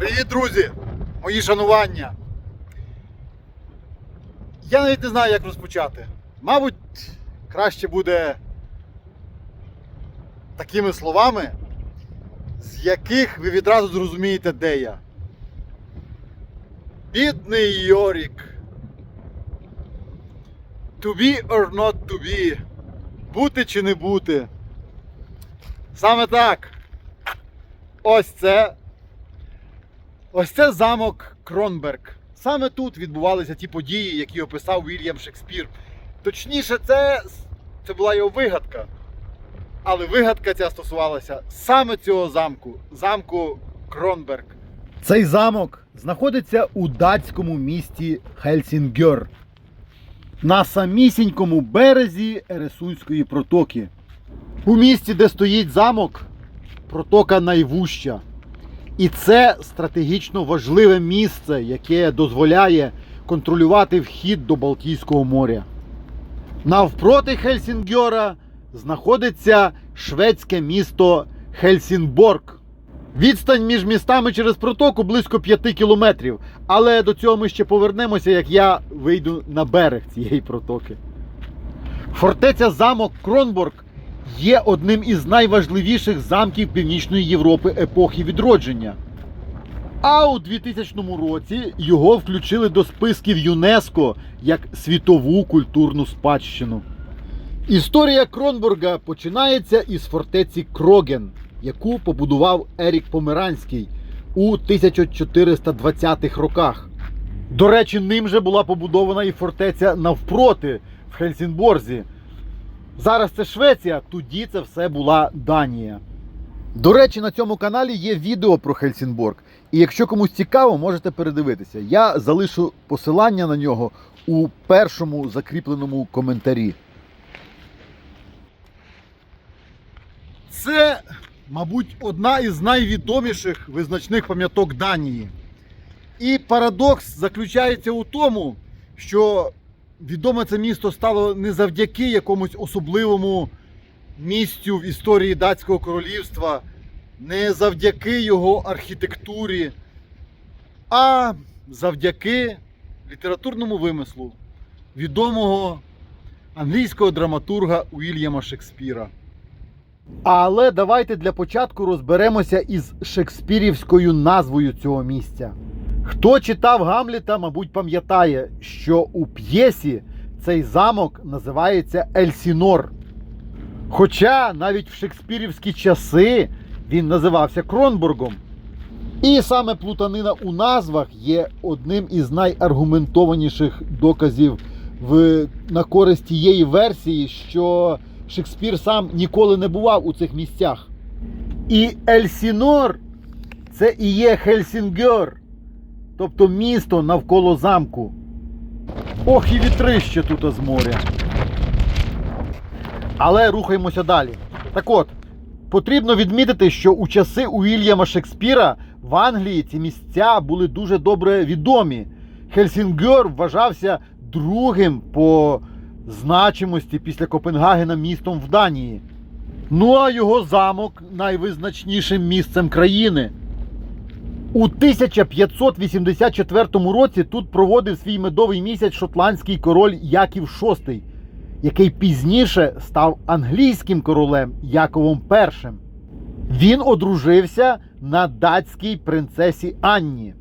Привіт, друзі! Мої шанування. Я навіть не знаю, як розпочати. Мабуть, краще буде такими словами, з яких ви відразу зрозумієте, де я. Бідний Йорік. To be or not to be. Бути чи не бути. Саме так. Ось це. Ось це замок Кронберг. Саме тут відбувалися ті події, які описав Вільям Шекспір. Точніше, це, це була його вигадка. Але вигадка ця стосувалася саме цього замку, замку Кронберг. Цей замок знаходиться у датському місті Хельсінгер. На самісінькому березі Ересунської протоки. У місті, де стоїть замок, протока найвужча. І це стратегічно важливе місце, яке дозволяє контролювати вхід до Балтійського моря. Навпроти Хельсінгера знаходиться шведське місто Хельсінборг. Відстань між містами через протоку близько 5 кілометрів. Але до цього ми ще повернемося, як я вийду на берег цієї протоки. Фортеця замок Кронборг є одним із найважливіших замків Північної Європи епохи відродження. А у 2000 році його включили до списків ЮНЕСКО як світову культурну спадщину. Історія Кронбурга починається із фортеці Кроген, яку побудував Ерік Померанський у 1420-х роках. До речі, ним же була побудована і фортеця навпроти в Хельсінборзі. Зараз це Швеція, тоді це все була Данія. До речі, на цьому каналі є відео про Хельсінборг. І якщо комусь цікаво, можете передивитися. Я залишу посилання на нього у першому закріпленому коментарі. Це, мабуть, одна із найвідоміших визначних пам'яток Данії. І парадокс заключається у тому, що відоме це місто стало не завдяки якомусь особливому місцю в історії датського королівства, не завдяки його архітектурі, а завдяки літературному вимислу відомого англійського драматурга Уільяма Шекспіра. Але давайте для початку розберемося із шекспірівською назвою цього місця. Хто читав Гамліта, мабуть, пам'ятає, що у п'єсі цей замок називається Ельсінор. Хоча навіть в шекспірівські часи він називався Кронбургом. І саме плутанина у назвах є одним із найаргументованіших доказів в, на користь тієї версії, що Шекспір сам ніколи не бував у цих місцях. І Ельсінор це і є Хельсінгер, тобто місто навколо замку. Ох, і вітрище тут з моря. Але рухаємося далі. Так от, потрібно відмітити, що у часи Уільяма Шекспіра в Англії ці місця були дуже добре відомі. Хельсінгер вважався другим по значимості після Копенгагена містом в Данії. Ну а його замок найвизначнішим місцем країни. У 1584 році тут проводив свій медовий місяць шотландський король Яків VI, який пізніше став англійським королем Яковом І. Він одружився на датській принцесі Анні.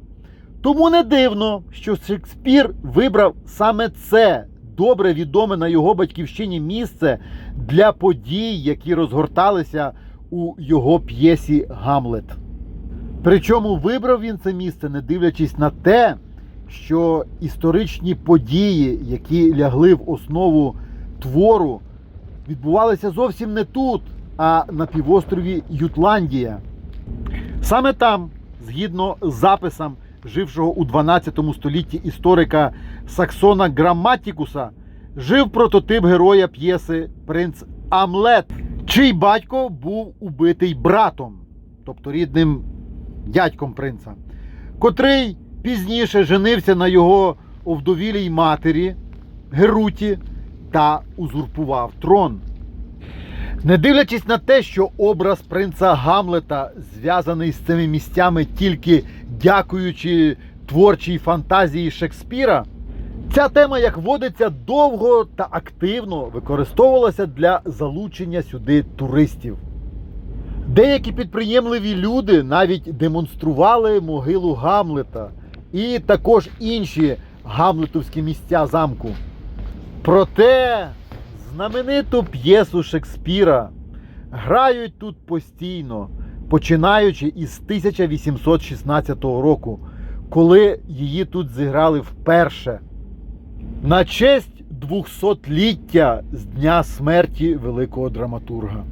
Тому не дивно, що Шекспір вибрав саме це добре відоме на його батьківщині місце для подій, які розгорталися у його п'єсі Гамлет. Причому вибрав він це місце, не дивлячись на те, що історичні події, які лягли в основу твору, відбувалися зовсім не тут, а на півострові Ютландія. Саме там, згідно з записам жившого у 12 столітті історика Саксона Грамматікуса, жив прототип героя п'єси Принц Амлет, чий батько був убитий братом, тобто рідним дядьком принца, котрий пізніше женився на його овдовілій матері Геруті та узурпував трон. Не дивлячись на те, що образ принца Гамлета зв'язаний з цими місцями тільки дякуючи творчій фантазії Шекспіра, ця тема, як водиться, довго та активно використовувалася для залучення сюди туристів. Деякі підприємливі люди навіть демонстрували могилу Гамлета і також інші гамлетовські місця замку. Проте знамениту п'єсу Шекспіра грають тут постійно, починаючи із 1816 року, коли її тут зіграли вперше. На честь 200-ліття з дня смерті великого драматурга.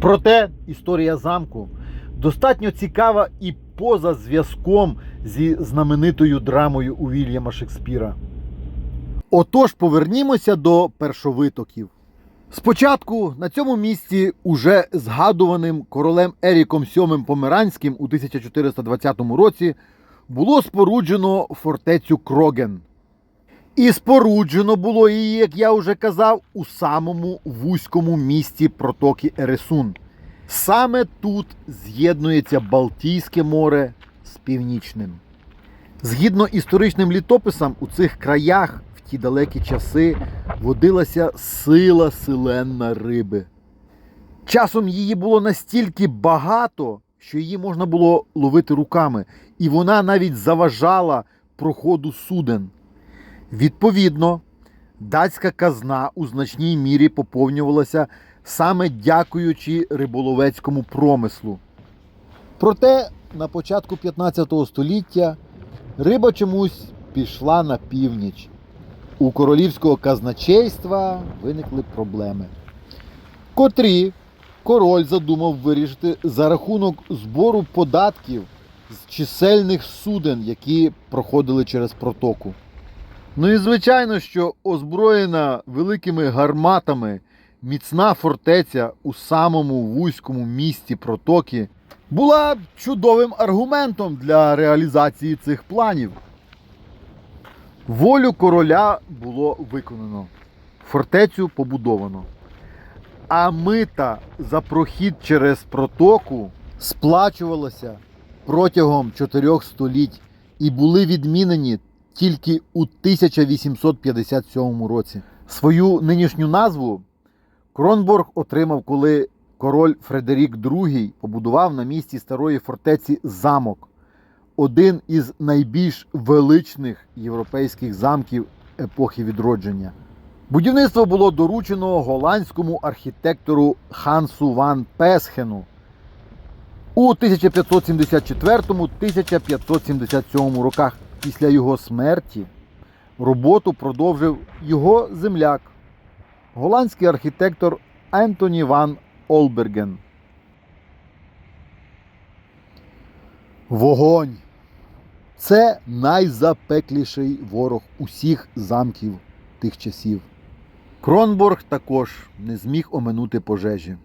Проте історія замку достатньо цікава і поза зв'язком зі знаменитою драмою у Вільяма Шекспіра. Отож, повернімося до першовитоків. Спочатку на цьому місці, уже згадуваним королем Еріком VII Померанським у 1420 році, було споруджено фортецю Кроген. І споруджено було її, як я вже казав, у самому вузькому місті протоки Ересун. Саме тут з'єднується Балтійське море з Північним. Згідно історичним літописам, у цих краях в ті далекі часи водилася сила силенна риби. Часом її було настільки багато, що її можна було ловити руками, і вона навіть заважала проходу суден. Відповідно, датська казна у значній мірі поповнювалася саме дякуючи риболовецькому промислу. Проте на початку 15 століття риба чомусь пішла на північ. У королівського казначейства виникли проблеми, котрі король задумав вирішити за рахунок збору податків з чисельних суден, які проходили через протоку. Ну і звичайно, що озброєна великими гарматами міцна фортеця у самому вузькому місті протоки була чудовим аргументом для реалізації цих планів. Волю короля було виконано, фортецю побудовано. А мита за прохід через протоку сплачувалося протягом чотирьох століть і були відмінені тільки у 1857 році. Свою нинішню назву Кронборг отримав, коли король Фредерік II побудував на місці старої фортеці замок, один із найбільш величних європейських замків епохи відродження. Будівництво було доручено голландському архітектору Хансу Ван Песхену у 1574-1577 роках. Після його смерті роботу продовжив його земляк, голландський архітектор Ентоні Ван Олберген. Вогонь. Це найзапекліший ворог усіх замків тих часів. Кронборг також не зміг оминути пожежі.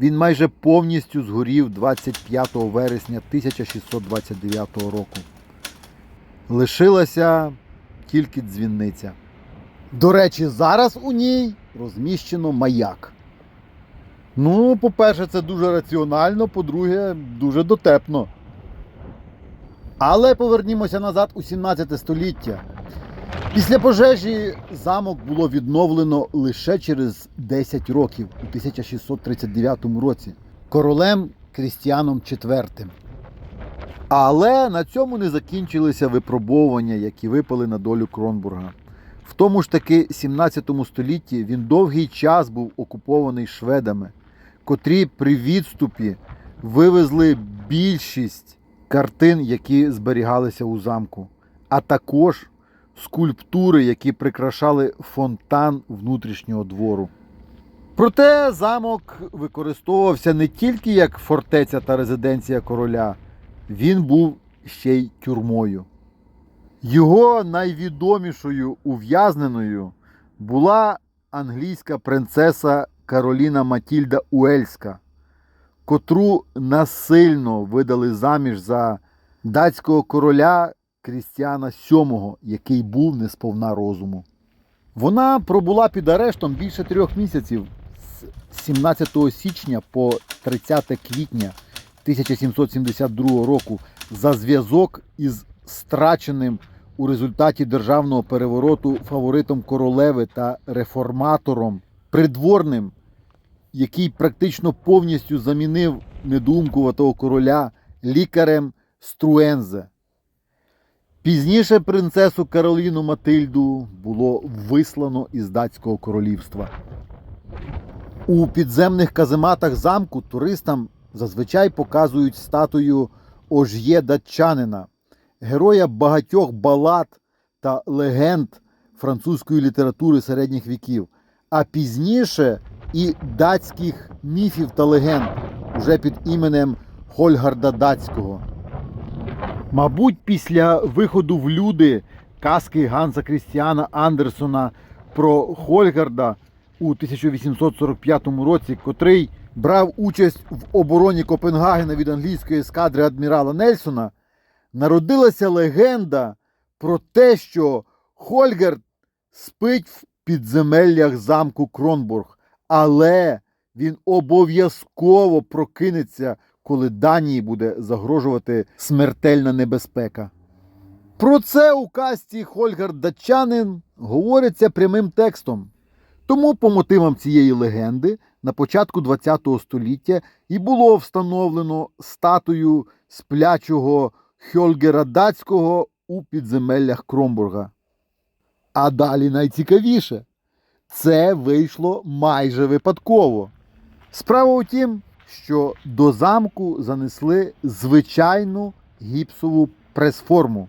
Він майже повністю згорів 25 вересня 1629 року. Лишилася тільки дзвінниця. До речі, зараз у ній розміщено маяк. Ну, по-перше, це дуже раціонально, по-друге, дуже дотепно. Але повернімося назад у 17 століття. Після пожежі замок було відновлено лише через 10 років у 1639 році королем Крістіаном IV. Але на цьому не закінчилися випробовування, які випали на долю Кронбурга. В тому ж таки 17 столітті він довгий час був окупований шведами, котрі при відступі вивезли більшість картин, які зберігалися у замку, а також скульптури, які прикрашали фонтан внутрішнього двору. Проте замок використовувався не тільки як фортеця та резиденція короля, він був ще й тюрмою. Його найвідомішою ув'язненою була англійська принцеса Кароліна Матільда Уельська, котру насильно видали заміж за датського короля Крістіана VII, який був не сповна розуму. Вона пробула під арештом більше трьох місяців. з 17 січня по 30 квітня 1772 року за зв'язок із страченим у результаті державного перевороту фаворитом королеви та реформатором, придворним, який практично повністю замінив недумкуватого короля лікарем Струензе. Пізніше принцесу Кароліну Матильду було вислано із датського королівства. У підземних казематах замку туристам зазвичай показують статую Ож'є датчанина, героя багатьох балад та легенд французької літератури середніх віків, а пізніше і датських міфів та легенд уже під іменем Хольгарда Датського. Мабуть, після виходу в люди казки Ганса Крістіана Андерсона про Хольгарда у 1845 році, котрий брав участь в обороні Копенгагена від англійської ескадри адмірала Нельсона, народилася легенда про те, що Хольгард спить в підземеллях замку Кронбург, але він обов'язково прокинеться, коли Данії буде загрожувати смертельна небезпека. Про це у касті Хольгард Датчанин говориться прямим текстом. Тому по мотивам цієї легенди на початку ХХ століття і було встановлено статую сплячого Хьольгера Датського у підземеллях Кромбурга. А далі найцікавіше це вийшло майже випадково. Справа у тім, що до замку занесли звичайну гіпсову прес-форму,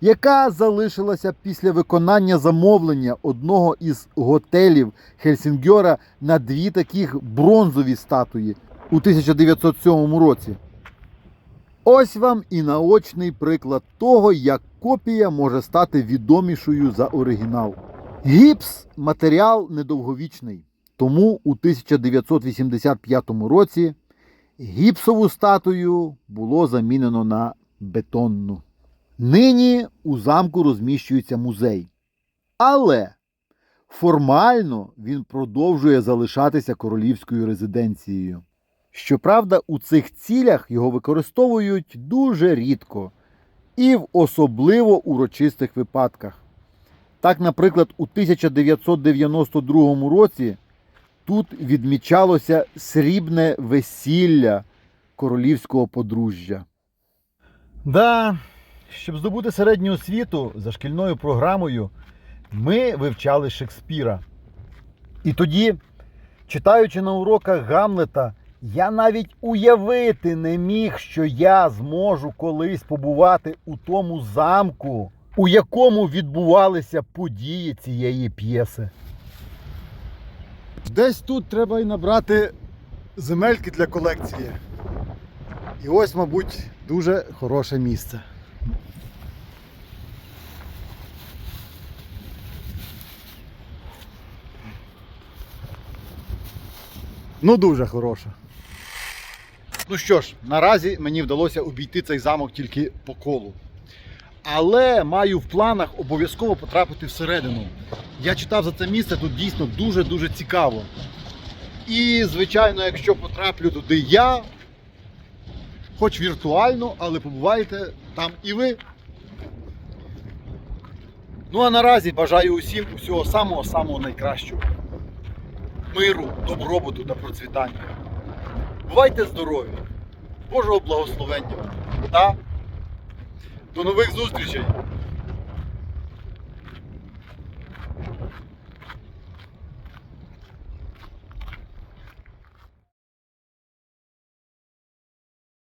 яка залишилася після виконання замовлення одного із готелів Хельсінгьора на дві таких бронзові статуї у 1907 році. Ось вам і наочний приклад того, як копія може стати відомішою за оригінал. Гіпс матеріал недовговічний. Тому у 1985 році гіпсову статую було замінено на бетонну. Нині у замку розміщується музей. Але формально він продовжує залишатися королівською резиденцією. Щоправда, у цих цілях його використовують дуже рідко і в особливо урочистих випадках. Так, наприклад, у 1992 році тут відмічалося срібне весілля королівського подружжя. Да, щоб здобути середню освіту за шкільною програмою, ми вивчали Шекспіра. І тоді, читаючи на уроках Гамлета, я навіть уявити не міг, що я зможу колись побувати у тому замку, у якому відбувалися події цієї п'єси. Десь тут треба і набрати земельки для колекції. І ось, мабуть, дуже хороше місце. Ну, дуже хороше. Ну що ж, наразі мені вдалося обійти цей замок тільки по колу. Але маю в планах обов'язково потрапити всередину. Я читав за це місце, тут дійсно дуже-дуже цікаво. І, звичайно, якщо потраплю туди я, хоч віртуально, але побуваєте там і ви. Ну а наразі бажаю усім усього самого-самого найкращого. Миру, добробуту та процвітання. Бувайте здорові, Божого благословення та до нових зустрічей!